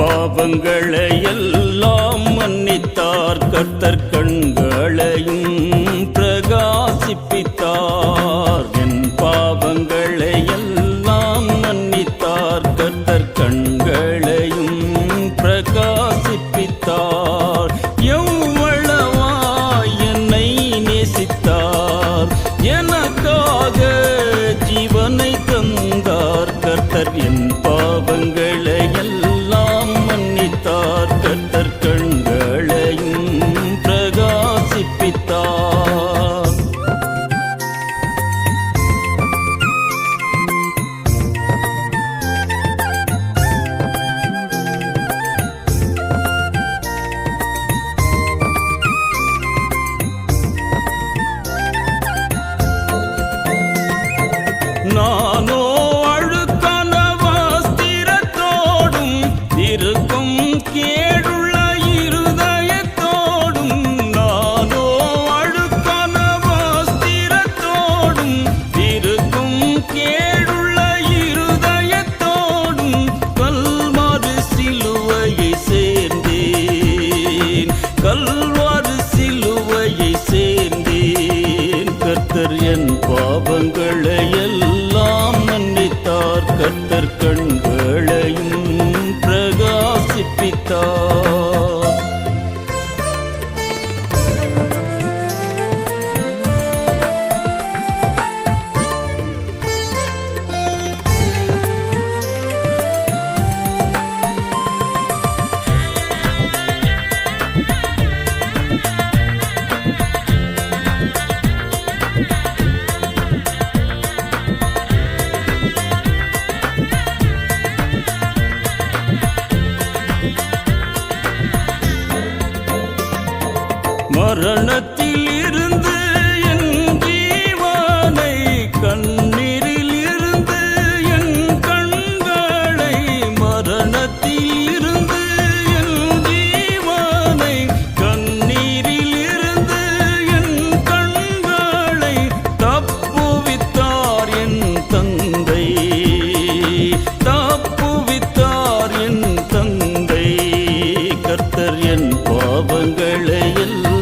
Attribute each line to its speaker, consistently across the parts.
Speaker 1: பாவங்களை எல்லாம் மன்னித்தார். கர்த்தர் கண்களையும் பிரகாசிப்பித்தார். என் பாவங்களை எல்லாம் மன்னித்தார். கர்த்தர் கண்கள் கல்வாறு சிலுவையை சேர்ந்தேன். கர்த்தர் என் பாவங்களை எல்லாம் மன்னித்தார். கர்த்தர் கண்களையும் பிரகாசிப்பித்தார். மரணத்தில் இருந்து என் ஜீவானை கண்ணீரில் இருந்து என் கண்களை மரணத்தில் இருந்து என் ஜீவானை கண்ணீரில் இருந்து என் கண்களை தப்புவித்தார் என் தந்தை தப்புவித்தார் என் தந்தை கர்த்தர் என் பாவங்களை எல்லாம்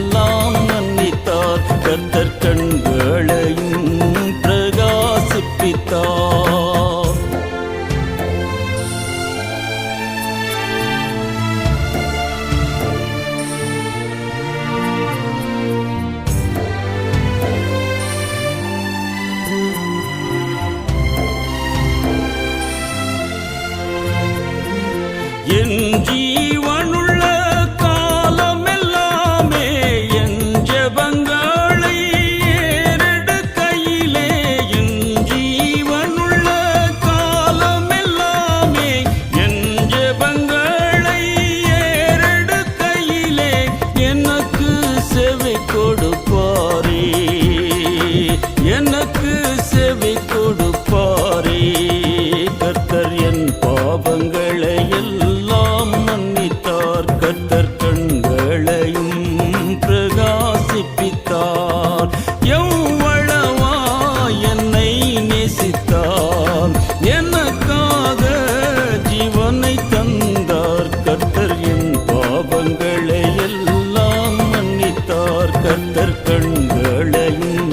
Speaker 1: கர்த்தர் கண்களையும் பிரகாசிப்பித்தார் என் ஜீ கண்களையும்